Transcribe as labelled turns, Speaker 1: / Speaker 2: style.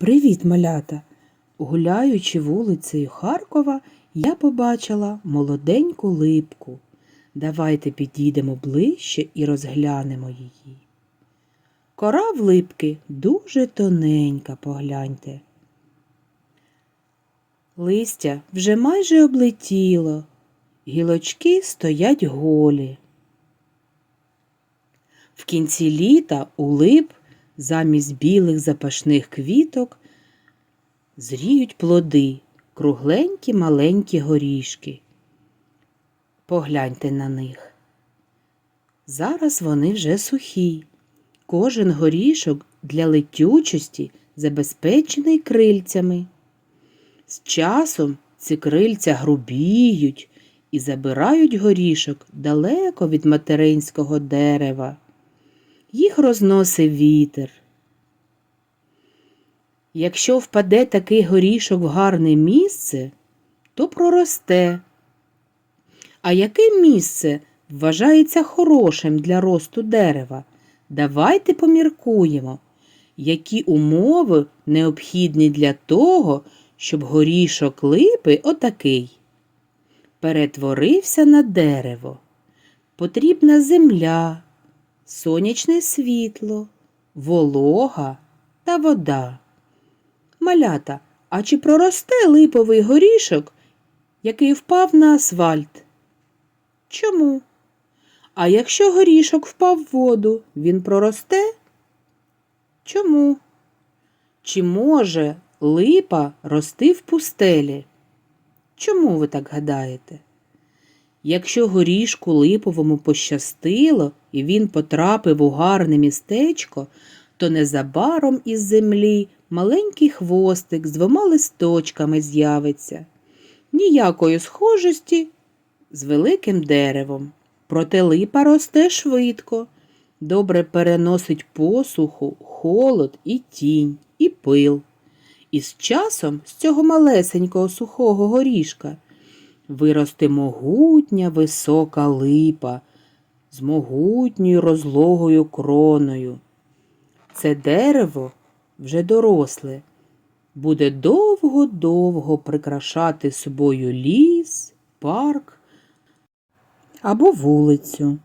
Speaker 1: Привіт, малята! Гуляючи вулицею Харкова, я побачила молоденьку липку. Давайте підійдемо ближче і розглянемо її. Кора в липки дуже тоненька, погляньте. Листя вже майже облетіло, гілочки стоять голі. В кінці літа у лип замість білих запашних квіток зріють плоди, кругленькі маленькі горішки. Погляньте на них. Зараз вони вже сухі. Кожен горішок для летючості забезпечений крильцями. З часом ці крильця грубіють і забирають горішок далеко від материнського дерева. Їх розносить вітер. Якщо впаде такий горішок в гарне місце, то проросте. А яке місце вважається хорошим для росту дерева? Давайте поміркуємо, які умови необхідні для того, щоб горішок липи отакий перетворився на дерево. Потрібна земля, сонячне світло, волога та вода. Малята, а чи проросте липовий горішок, який впав на асфальт? Чому? А якщо горішок впав в воду, він проросте? Чому? Чи може липа рости в пустелі? Чому ви так гадаєте? Якщо горішку липовому пощастило і він потрапив у гарне містечко, то незабаром із землі маленький хвостик з двома листочками з'явиться. Ніякої схожості з великим деревом. Проте липа росте швидко, добре переносить посуху, холод і тінь, і пил. І з часом з цього малесенького сухого горішка виросте могутня висока липа з могутньою розлогою кроною. Це дерево вже доросле, буде довго-довго прикрашати собою ліс, парк або вулицю.